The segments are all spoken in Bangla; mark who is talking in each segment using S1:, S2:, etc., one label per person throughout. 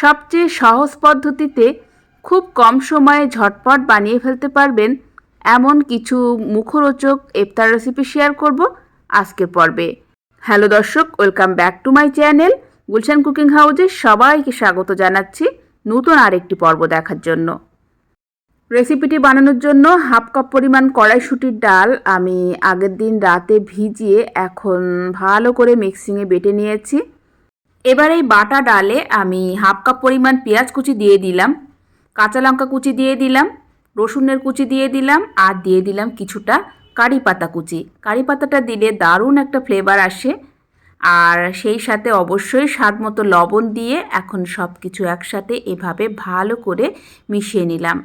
S1: সবচেয়ে সহজ পদ্ধতিতে খুব কম সময়ে ঝটপট বানিয়ে ফেলতে পারবেন। এমন কিছু মুখরোচক ইফতার রেসিপি শেয়ার করব আজকের পর্বে। হ্যালো দর্শক welcome back to my channel Gulshan cooking হাউসে সবাইকে স্বাগত জানাচ্ছি নতুন আরেকটি পর্ব দেখার জন্য। রেসিপিটি বানানোর জন্য হাফ কাপ পরিমাণ কড়াইশুটির ডাল আমি আগের দিন রাতে ভিজিয়ে এখন ভালো করে মিক্সিংয়ে বেটে নিয়েছি। এবার এই বাটা ডালে আমি হাফ কাপ পরিমাণ পেঁয়াজ কুচি দিয়ে দিলাম, কাঁচা লঙ্কা কুচি দিয়ে দিলাম, রসুনের কুচি দিয়ে দিলাম আর দিয়ে দিলাম কিছুটা কারি পাতা কুচি। কারি পাতাটা দিলে দারুণ একটা ফ্লেভার আসে আর সেই সাথে অবশ্যই স্বাদ মতো লবণ দিয়ে এখন সব কিছু একসাথে এভাবে ভালো করে মিশিয়ে নিলাম।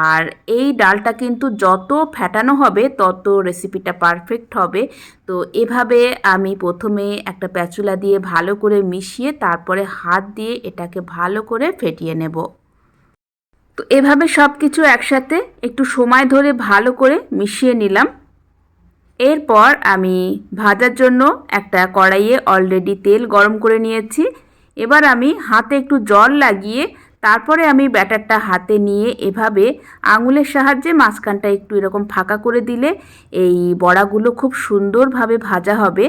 S1: আর এই ডালটা কিন্তু যত ফ্যাটানো হবে, তত রেসিপিটা পারফেক্ট হবে। তো এভাবে আমি প্রথমে একটা প্যাচুলা দিয়ে ভালো করে মিশিয়ে তারপরে হাত দিয়ে এটাকে ভালো করে ফেটিয়ে নেব। তো এভাবে সব কিছু একসাথে একটু সময় ধরে ভালো করে মিশিয়ে নিলাম। এরপর আমি ভাজার জন্য একটা কড়াইয়ে অলরেডি তেল গরম করে নিয়েছি। এবার আমি হাতে একটু জল লাগিয়ে তারপরে আমি ব্যাটারটা হাতে নিয়ে এভাবে আঙুলের সাহায্যে মাঝখানটা একটু এরকম ফাঁকা করে দিলে এই বড়াগুলো খুব সুন্দরভাবে ভাজা হবে।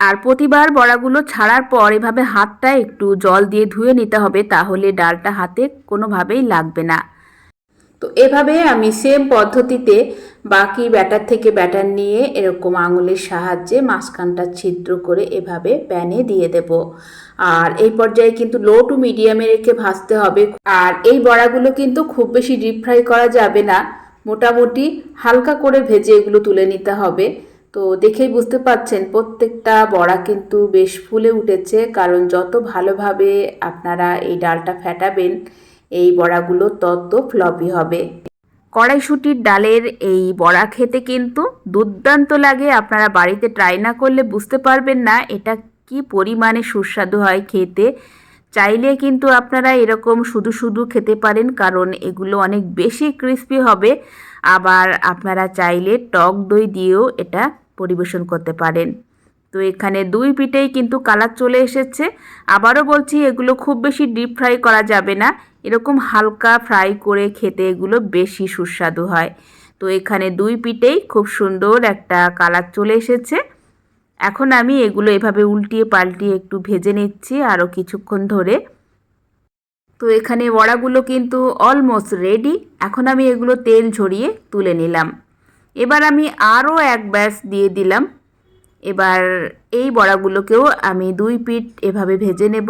S1: আর প্রতিবার বড়াগুলো ছাড়ার পর এভাবে হাতটা একটু জল দিয়ে ধুয়ে নিতে হবে, তাহলে ডালটা হাতে কোনোভাবেই লাগবে না। তো এভাবে আমি সেম পদ্ধতিতে বাকি ব্যাটার থেকে ব্যাটার নিয়ে এরকম আঙুলের সাহায্যে মাঝখানটা ছিদ্র করে এভাবে প্যানে দিয়ে দেব। আর এই পর্যায়ে কিন্তু লো টু মিডিয়ামে রেখে ভাজতে হবে। আর এই বড়াগুলো কিন্তু খুব বেশি ডিপ ফ্রাই করা যাবে না। মোটামুটি হালকা করে ভেজে এগুলো তুলে নিতে হবে। তো দেখেই বুঝতে পাচ্ছেন প্রত্যেকটা বড়া কিন্তু বেশ ফুলে উঠেছে। কারণ যত ভালোভাবে আপনারা এই ডালটা ফেটাবেন এই বড়াগুলো তত ফ্লপি হবে। কড়াইশুটির ডালের এই বড়া খেতে কিন্তু দুর্দান্ত লাগে। আপনারা বাড়িতে ট্রাই না করলে বুঝতে পারবেন না এটা কি পরিমাণে সুস্বাদু হয় খেতে। চাইলে কিন্তু আপনারা এরকম শুধু শুধু খেতে পারেন, কারণ এগুলো অনেক বেশি ক্রিস্পি হবে। আবার আপনারা চাইলে টক দই দিয়েও এটা পরিবেশন করতে পারেন। তো এখানে দুই পিঠেই কিন্তু কালার চলে এসেছে। আবারও বলছি, এগুলো খুব বেশি ডিপ ফ্রাই করা যাবে না। এরকম হালকা ফ্রাই করে খেতে এগুলো বেশি সুস্বাদু হয়। তো এখানে দুই পিঠেই খুব সুন্দর একটা কালার চলে এসেছে। এখন আমি এগুলো এভাবে উল্টিয়ে পাল্টিয়ে একটু ভেজে নিচ্ছি আরও কিছুক্ষণ ধরে। তো এখানে বড়াগুলো কিন্তু অলমোস্ট রেডি এখন আমি এগুলো তেল ঝরিয়ে তুলে নিলাম। এবার আমি আরও এক ব্যাস দিয়ে দিলাম। এবার এই বড়াগুলোকেও আমি দুই পিঠ এভাবে ভেজে নেব।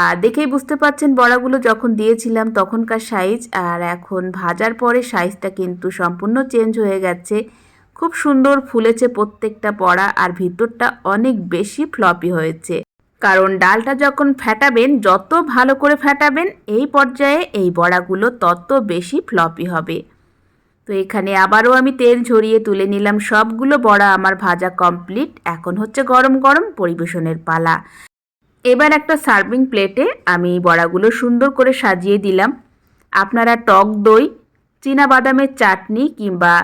S1: আর দেখেই বুঝতে পাচ্ছেন বড়াগুলো যখন দিয়েছিলাম তখনকার সাইজ আর এখন ভাজার পরে সাইজটা কিন্তু সম্পূর্ণ চেঞ্জ হয়ে গেছে। খুব সুন্দর ফুলেছে প্রত্যেকটা বড়া, আর ভিতরটা অনেক বেশি ফ্লপি হয়েছে। কারণ ডালটা যখন ফ্যাটাবেন যত ভালো করে ফ্যাটাবেন এই পর্যায়ে এই বড়াগুলো তত বেশি ফ্লপি হবে। তো এখানে আবারও আমি তেল ঝরিয়ে তুলে নিলাম। সবগুলো বড়া আমার ভাজা কমপ্লিট এখন হচ্ছে গরম গরম পরিবেশনের পালা। এবার একটা সার্ভিং প্লেটে আমি বড়াগুলো সুন্দর করে সাজিয়ে দিলাম। আপনারা টক দই বাদামের চাটনি কিংবা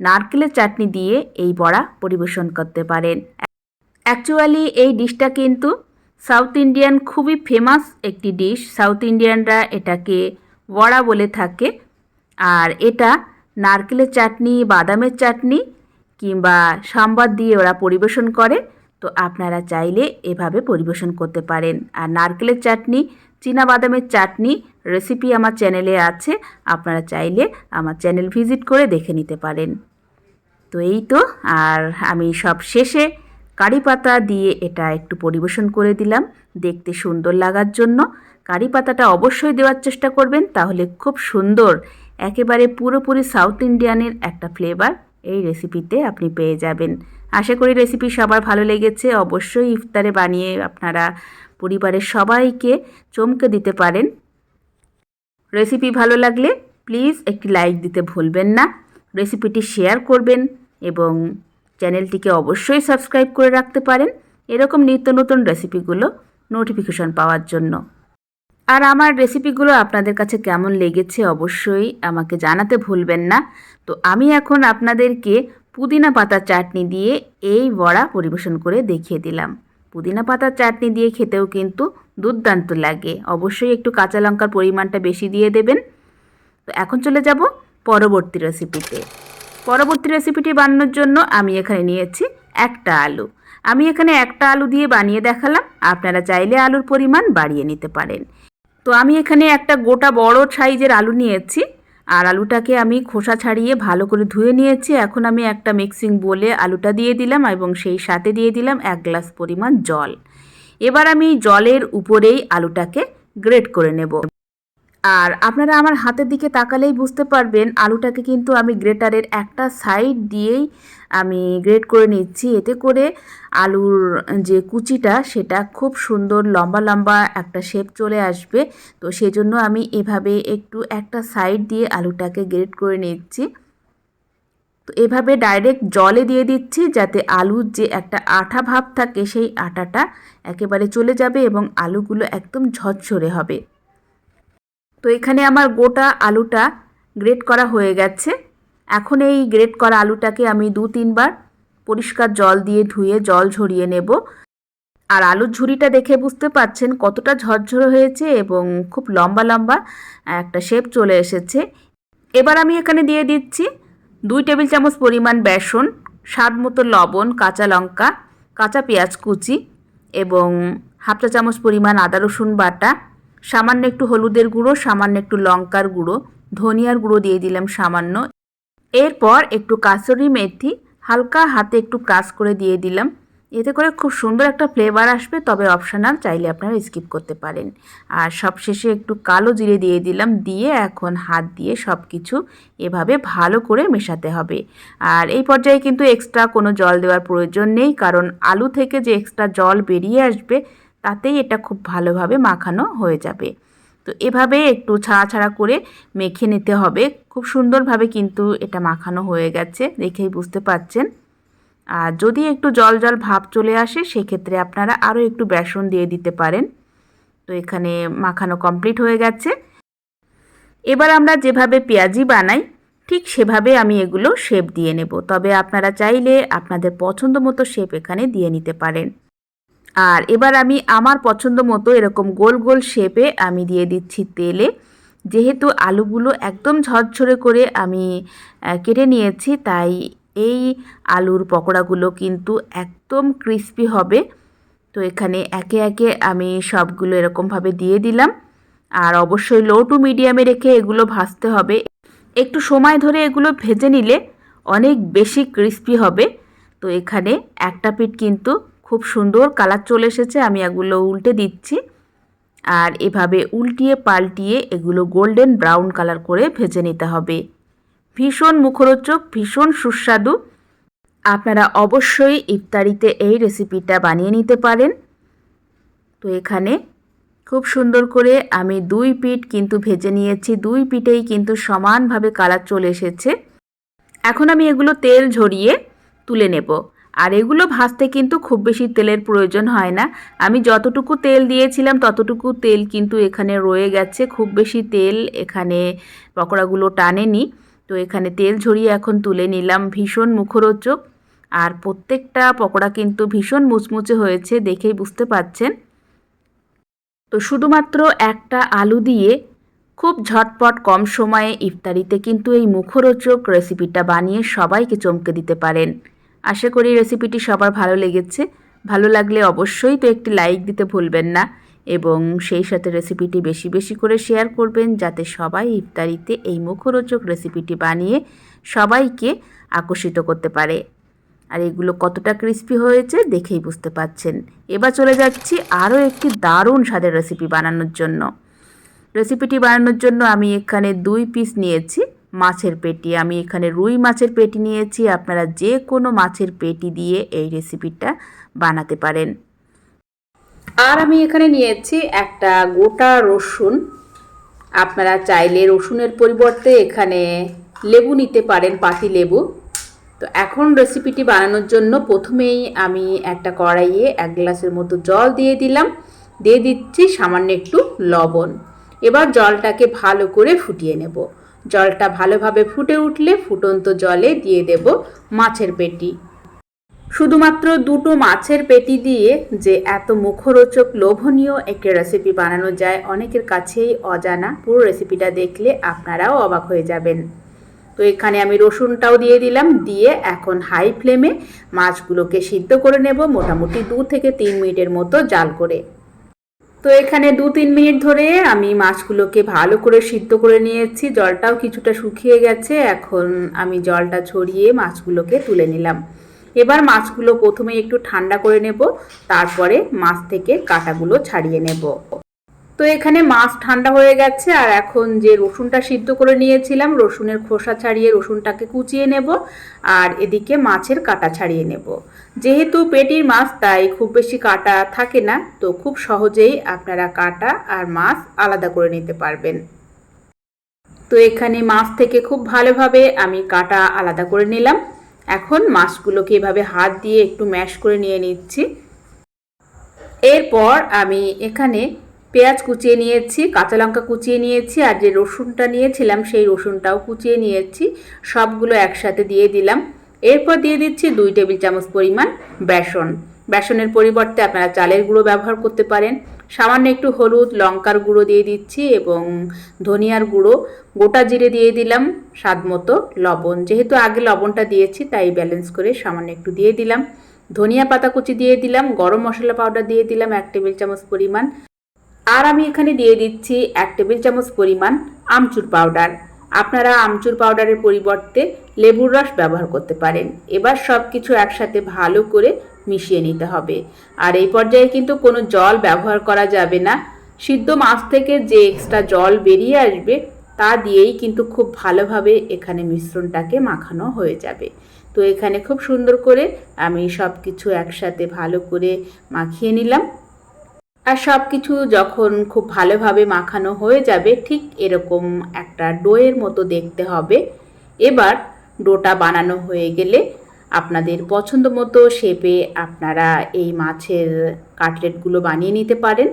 S1: নারকেলের চাটনি দিয়ে এই বড়া পরিবেশন করতে পারেন। অ্যাকচুয়ালি এই ডিশটা কিন্তু সাউথ ইন্ডিয়ান খুবই ফেমাস একটি ডিশ। সাউথ ইন্ডিয়ানরা এটাকে বড়া বলে থাকে। আর এটা নারকেলের চাটনি, বাদামের চাটনি কিংবা সাম্বার দিয়ে ওরা পরিবেশন করে, তো আপনারা চাইলে এভাবে পরিবেশন করতে পারেন। আর নারকেলের চাটনি, চীনা বাদামের চাটনি রেসিপি আমার চ্যানেলে আছে, আপনারা চাইলে আমার চ্যানেল ভিজিট করে দেখে নিতে পারেন। তো এই তো, আর আমি সব শেষে কারি পাতা দিয়ে এটা একটু পরিবেশন করে দিলাম, দেখতে সুন্দর লাগার জন্য। কারি পাতাটা অবশ্যই দেওয়ার চেষ্টা করবেন, তাহলে খুব সুন্দর একেবারে পুরোপুরি সাউথ ইন্ডিয়ানের একটা ফ্লেভার এই রেসিপিতে আপনি পেয়ে যাবেন। আশা করি রেসিপি সবার ভালো লেগেছে। অবশ্যই ইফতারে বানিয়ে আপনারা পরিবারের সবাইকে চমকে দিতে পারেন। রেসিপি ভালো লাগলে প্লিজ একটি লাইক দিতে ভুলবেন না। রেসিপিটি শেয়ার করবেন এবং চ্যানেলটিকে অবশ্যই সাবস্ক্রাইব করে রাখতে পারেন। এরকম নিত্য নতুন রেসিপিগুলো নোটিফিকেশন পাওয়ার জন্য। আর আমার রেসিপিগুলো আপনাদের কাছে কেমন লেগেছে অবশ্যই আমাকে জানাতে ভুলবেন না। তো আমি এখন আপনাদেরকে পুদিনা পাতা চাটনি দিয়ে এই বড়া পরিবেশন করে দেখিয়ে দিলাম। পুদিনা পাতার চাটনি দিয়ে খেতেও কিন্তু দুর্দান্ত লাগে। অবশ্যই একটু কাঁচা লঙ্কার পরিমাণটা বেশি দিয়ে দেবেন। তো এখন চলে যাব পরবর্তী রেসিপিতে পরবর্তী রেসিপিটি বানানোর জন্য আমি এখানে নিয়েছি একটা আলু। আমি এখানে একটা আলু দিয়ে বানিয়ে দেখালাম। আপনারা চাইলে আলুর পরিমাণ বাড়িয়ে নিতে পারেন। তো আমি এখানে একটা গোটা বড় সাইজের আলু নিয়েছি। আর আলুটাকে আমি খোসা ছাড়িয়ে ভালো করে ধুয়ে নিয়েছি। এখন আমি একটা মিক্সিং বলে আলুটা দিয়ে দিলাম এবং সেই সাথে দিয়ে দিলাম এক গ্লাস পরিমাণ জল। এবার আমি জলের উপরেই আলুটাকে গ্রেট করে নেব। আর আপনারা আমার হাতের দিকে তাকালেই বুঝতে পারবেন, আলুটাকে কিন্তু আমি গ্রেটারের একটা সাইড দিয়েই আমি গ্রেট করে নিচ্ছি। এতে করে আলুর যে কুচিটা, সেটা খুব সুন্দর লম্বা লম্বা একটা শেপ চলে আসবে। তো সেজন্য আমি এভাবে একটু একটা সাইড দিয়ে আলুটাকে গ্রেট করে নিচ্ছি। তো এভাবে ডাইরেক্ট জলে দিয়ে দিচ্ছি যাতে আলুর যে একটা আঠা ভাব থাকে, সেই আটাটা একেবারে চলে যাবে এবং আলুগুলো একদম ঝরঝরে হবে। তো এখানে আমার গোটা আলুটা গ্রেট করা হয়ে গেছে। এখন এই গ্রেট করা আলুটাকে আমি দু তিনবার পরিষ্কার জল দিয়ে ধুয়ে জল ঝরিয়ে নেব। আর আলুর ঝুড়িটা দেখে বুঝতে পাচ্ছেন কতটা ঝরঝরে হয়েছে এবং খুব লম্বা লম্বা একটা শেপ চলে এসেছে। এবার আমি এখানে দিয়ে দিচ্ছি দুই টেবিল চামচ পরিমাণ বেসন, স্বাদ মতো লবণ, কাঁচা লঙ্কা, কাঁচা পেঁয়াজ কুচি এবং হাফ চা চামচ পরিমাণ আদা রসুন বাটা। সামান্য একটু হলুদের গুঁড়ো, সামান্য একটু লঙ্কার গুঁড়ো, ধনিয়ার গুঁড়ো দিয়ে দিলাম সামান্য। এরপর একটু কাসুরি মেথি, হালকা হাতে একটু ক্রাশ করে দিয়ে দিলাম। এতে করে খুব সুন্দর একটা ফ্লেভার আসবে, তবে অপশনাল চাইলে আপনারা স্কিপ করতে পারেন। আর সবশেষে একটু কালো জিরে দিয়ে দিলাম, দিয়ে এখন হাত দিয়ে সব কিছু এভাবে ভালো করে মেশাতে হবে। আর এই পর্যায়ে কিন্তু এক্সট্রা কোনো জল দেওয়ার প্রয়োজন নেই, কারণ আলু থেকে যে এক্সট্রা জল বেরিয়ে আসবে তাতেই এটা খুব ভালোভাবে মাখানো হয়ে যাবে। তো এভাবে একটু ছাড়া ছাড়া করে মেখে নিতে হবে। খুব সুন্দরভাবে কিন্তু এটা মাখানো হয়ে গেছে, দেখেই বুঝতে পারছেন। আর যদি একটু জল জল ভাব চলে আসে, সেক্ষেত্রে আপনারা আরও একটু বেসন দিয়ে দিতে পারেন। তো এখানে মাখানো কমপ্লিট হয়ে গেছে। এবার আমরা যেভাবে পেঁয়াজি বানাই, ঠিক সেভাবে আমি এগুলো শেপ দিয়ে নেব। তবে আপনারা চাইলে আপনাদের পছন্দ মতো শেপ এখানে দিয়ে নিতে পারেন। আর এবার আমি আমার পছন্দ মতো এরকম গোল গোল শেপে আমি দিয়ে দিচ্ছি তেলে। যেহেতু আলুগুলো একদম ঝরঝরে করে আমি কেটে নিয়েছি, তাই এই আলুর পকোড়াগুলো কিন্তু একদম ক্রিস্পি হবে। তো এখানে একে একে আমি সবগুলো এরকমভাবে দিয়ে দিলাম। আর অবশ্যই লো টু মিডিয়ামে রেখে এগুলো ভাজতে হবে। একটু সময় ধরে এগুলো ভেজে নিলে অনেক বেশি ক্রিস্পি হবে। তো এখানে একটা পিঠ কিন্তু খুব সুন্দর কালার চলে এসেছে, আমি এগুলো উল্টে দিচ্ছি। আর এভাবে উল্টিয়ে পাল্টিয়ে এগুলো গোল্ডেন ব্রাউন কালার করে ভেজে নিতে হবে। ভীষণ মুখরোচক, ভীষণ সুস্বাদু। আপনারা অবশ্যই ইফতারিতে এই রেসিপিটা বানিয়ে নিতে পারেন। তো এখানে খুব সুন্দর করে আমি দুই পিঠ কিন্তু ভেজে নিয়েছি, দুই পিঠেই কিন্তু সমানভাবে কালার চলে এসেছে। এখন আমি এগুলো তেল ঝরিয়ে তুলে নেব। আর এগুলো ভাজতে কিন্তু খুব বেশি তেলের প্রয়োজন হয় না। আমি যতটুকু তেল দিয়েছিলাম, ততটুকু তেল কিন্তু এখানে রয়ে গেছে। খুব বেশি তেল এখানে পকোড়াগুলো টানেনি। তো এখানে তেল ঝরিয়ে এখন তুলে নিলাম ভীষণ মুখরোচক। আর প্রত্যেকটা পকোড়া কিন্তু ভীষণ মুচমুচে হয়েছে দেখেই বুঝতে পাচ্ছেন। তো শুধুমাত্র একটা আলু দিয়ে খুব ঝটপট কম সময়ে ইফতারিতে কিন্তু এই মুখরোচক রেসিপিটা বানিয়ে সবাইকে চমকে দিতে পারেন। আশা করি রেসিপিটি সবার ভালো লেগেছে। ভালো লাগলে অবশ্যই তো একটি লাইক দিতে ভুলবেন না এবং সেই সাথে রেসিপিটি বেশি বেশি করে শেয়ার করবেন যাতে সবাই ইফতারিতে এই মুখরোচক রেসিপিটি বানিয়ে সবাইকে আকর্ষিত করতে পারে। আর এগুলো কতটা ক্রিস্পি হয়েছে দেখেই বুঝতে পাচ্ছেন। এবার চলে যাচ্ছি আরও একটি দারুণ স্বাদের রেসিপি বানানোর জন্য। রেসিপিটি বানানোর জন্য আমি এখানে দুই পিস নিয়েছি। মাছের পেটি। আমি এখানে রুই মাছের পেটি নিয়েছি। আপনারা যে কোনো মাছের পেটি দিয়ে এই রেসিপিটা বানাতে পারেন। আর আমি এখানে নিয়েছি একটা গোটা রসুন। আপনারা চাইলে রসুনের পরিবর্তে এখানে লেবু নিতে পারেন, পাতি লেবু। তো এখন রেসিপিটি বানানোর জন্য প্রথমেই আমি একটা কড়াইয়ে এক গ্লাসের মতো জল দিয়ে দিলাম। দিয়ে দিচ্ছি সামান্য একটু লবণ। এবার জলটাকে ভালো করে ফুটিয়ে নেব। জলটা ভালোভাবে ফুটে উঠলে ফুটন্ত জলে দিয়ে দেব মাছের পেটি। শুধুমাত্র দুটো মাছের পেটি দিয়ে যে এত মুখরোচক লোভনীয় একটি রেসিপি বানানো যায়, অনেকের কাছেই অজানা। পুরো রেসিপিটা দেখলে আপনারাও অবাক হয়ে যাবেন। তো এখানে আমি রসুনটাও দিয়ে দিলাম, দিয়ে এখন হাই ফ্লেমে মাছগুলোকে সিদ্ধ করে নেব মোটামুটি দু থেকে তিন মিনিটের মতো জাল করে। তো এখানে দু তিন মিনিট ধরে আমি মাছগুলোকে ভালো করে সিদ্ধ করে নিয়েছি। জলটাও কিছুটা শুকিয়ে গেছে। এখন আমি জলটা ছড়িয়ে মাছগুলোকে তুলে নিলাম। এবার মাছগুলো প্রথমে একটু ঠান্ডা করে নেব, তারপরে মাছ থেকে কাঁটাগুলো ছাড়িয়ে নেব। তো এখানে মাছ ঠান্ডা হয়ে গেছে আর এখন যে রসুনটা সিদ্ধ করে নিয়েছিলাম, রসুনের খোসা ছাড়িয়ে রসুনটাকে কুচিয়ে নেব আর এদিকে মাছের কাটা ছাড়িয়ে নেব। যেহেতু পেটির মাছ তাই খুব বেশি কাটা থাকে না, তো খুব সহজেই আপনারা কাটা আর মাছ আলাদা করে নিতে পারবেন। তো এখানে মাছ থেকে খুব ভালোভাবে আমি কাটা আলাদা করে নিলাম। এখন মাছগুলোকে এভাবে হাত দিয়ে একটু ম্যাশ করে নিয়ে নিচ্ছি। এরপর আমি এখানে পেঁয়াজ কুচিয়ে নিয়েছি, কাঁচা লঙ্কা কুচিয়ে নিয়েছি আর যে রসুনটা নিয়েছিলাম সেই রসুনটাও কুচিয়ে নিয়েছি। সবগুলো একসাথে দিয়ে দিলাম। এরপর দিয়ে দিচ্ছি দুই টেবিল চামচ পরিমাণ বেসন। বেসনের পরিবর্তে আপনারা চালের গুঁড়ো ব্যবহার করতে পারেন। সামান্য একটু হলুদ, লঙ্কার গুঁড়ো দিয়ে দিচ্ছি এবং ধনিয়ার গুঁড়ো। গোটা জিরে দিয়ে দিলাম স্বাদ মতো লবণ। যেহেতু আগে লবণটা দিয়েছি, তাই ব্যালেন্স করে সামান্য একটু দিয়ে দিলাম। ধনিয়া পাতা কুচি দিয়ে দিলাম, গরম মশলা পাউডার দিয়ে দিলাম এক টেবিল চামচ পরিমাণ। আর আমি এখানে দিয়ে দিচ্ছি এক টেবিল চামচ পরিমাণ আমচুর পাউডার। আপনারা আমচুর পাউডারের পরিবর্তে লেবুর রস ব্যবহার করতে পারেন। এবার সব কিছু একসাথে ভালো করে মিশিয়ে নিতে হবে। আর এই পর্যায়ে কিন্তু কোনো জল ব্যবহার করা যাবে না। সিদ্ধ মাছ থেকে যে এক্সট্রা জল বেরিয়ে আসবে, তা দিয়েই কিন্তু খুব ভালোভাবে এখানে মিশ্রণটাকে মাখানো হয়ে যাবে। তো এখানে খুব সুন্দর করে আমি সব কিছু একসাথে ভালো করে মাখিয়ে নিলাম। আর সব কিছু যখন খুব ভালোভাবে মাখানো হয়ে যাবে, ঠিক এরকম একটা ডোয়ের মতো দেখতে হবে। এবার ডোটা বানানো হয়ে গেলে আপনাদের পছন্দ মতো শেপে আপনারা এই মাছের কাটলেটগুলো বানিয়ে নিতে পারেন।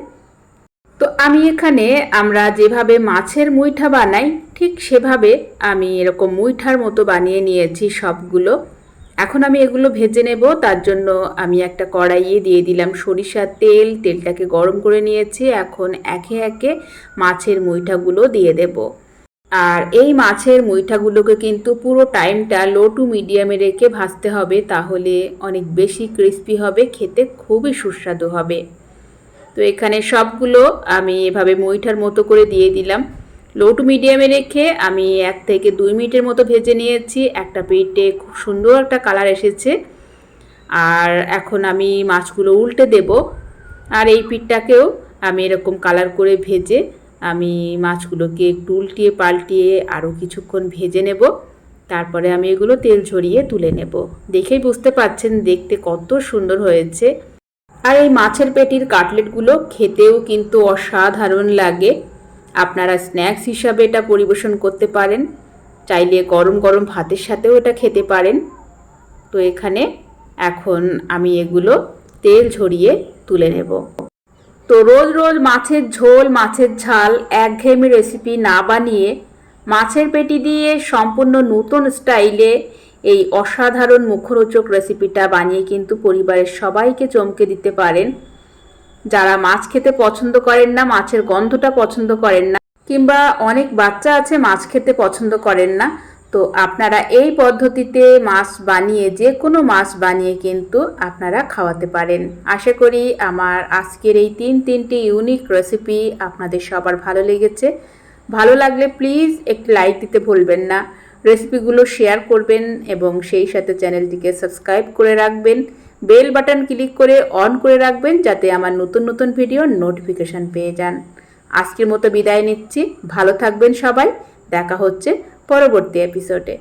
S1: তো আমি এখানে আমরা যেভাবে মাছের মুইঠা বানাই, ঠিক সেভাবে আমি এরকম মুইঠার মতো বানিয়ে নিয়েছি সবগুলো। এখন আমি এগুলো ভেজে নেব, তার জন্য আমি একটা কড়াইয়ে দিয়ে দিলাম সরিষার তেল, তেলটাকে গরম করে নিয়েছি, এখন একে একে মাছের মুইঠাগুলো দিয়ে দেব। আর এই মাছের মুইঠাগুলোকে কিন্তু পুরো টাইমটা লো টু মিডিয়ামে রেখে ভাজতে হবে, তাহলে অনেক বেশি ক্রিস্পি হবে, খেতে খুবই সুস্বাদু হবে। তো এখানে সবগুলো আমি এভাবে মুইঠার মতো করে দিয়ে দিলাম। লো টু মিডিয়ামে রেখে আমি এক থেকে দুই মিনিটের মতো ভেজে নিয়েছি। একটা পেটে খুব সুন্দর একটা কালার এসেছে। আর এখন আমি মাছগুলো উল্টে দেব। আর এই পিঠটাকেও আমি এরকম কালার করে ভেজে আমি মাছগুলোকে একটু উল্টিয়ে পাল্টিয়ে আরও কিছুক্ষণ ভেজে নেব। তারপরে আমি এগুলো তেল ঝরিয়ে তুলে নেব। দেখেই বুঝতে পাচ্ছেন দেখতে কত সুন্দর হয়েছে। আর এই মাছের পেটির কাটলেটগুলো খেতেও কিন্তু অসাধারণ লাগে। আপনারা স্ন্যাক্স হিসাবে এটা পরিবেশন করতে পারেন। চাইলে গরম গরম ভাতের সাথেও এটা খেতে পারেন। তো এখানে এখন আমি এগুলো তেল ঝরিয়ে তুলে নেব। তো রোজ রোজ মাছের ঝোল, মাছের ঝাল একঘেয়েমি রেসিপি না বানিয়ে মাছের পেটি দিয়ে সম্পূর্ণ নতুন স্টাইলে এই অসাধারণ মুখরোচক রেসিপিটা বানিয়ে কিন্তু পরিবারের সবাইকে চমকে দিতে পারেন। যারা মাছ খেতে পছন্দ করেন না, মাছের গন্ধটা পছন্দ করেন না, কিংবা অনেক বাচ্চা আছে মাছ খেতে পছন্দ করেন না, তো আপনারা এই পদ্ধতিতে মাছ বানিয়ে, যে কোনো মাছ বানিয়ে কিন্তু আপনারা খাওয়াতে পারেন। আশা করি আমার আজকের এই তিন তিনটি ইউনিক রেসিপি আপনাদের সবার ভালো লেগেছে। ভালো লাগলে প্লিজ একটি লাইক দিতে ভুলবেন না। রেসিপিগুলো শেয়ার করবেন এবং সেই সাথে চ্যানেলটিকে সাবস্ক্রাইব করে রাখবেন। বেল বাটন ক্লিক করে অন করে রাখবেন যাতে আমার নতুন নতুন ভিডিওর নোটিফিকেশান পেয়ে যান। আজকের মতো বিদায় নিচ্ছি। ভালো থাকবেন সবাই। দেখা হচ্ছে পরবর্তী এপিসোডে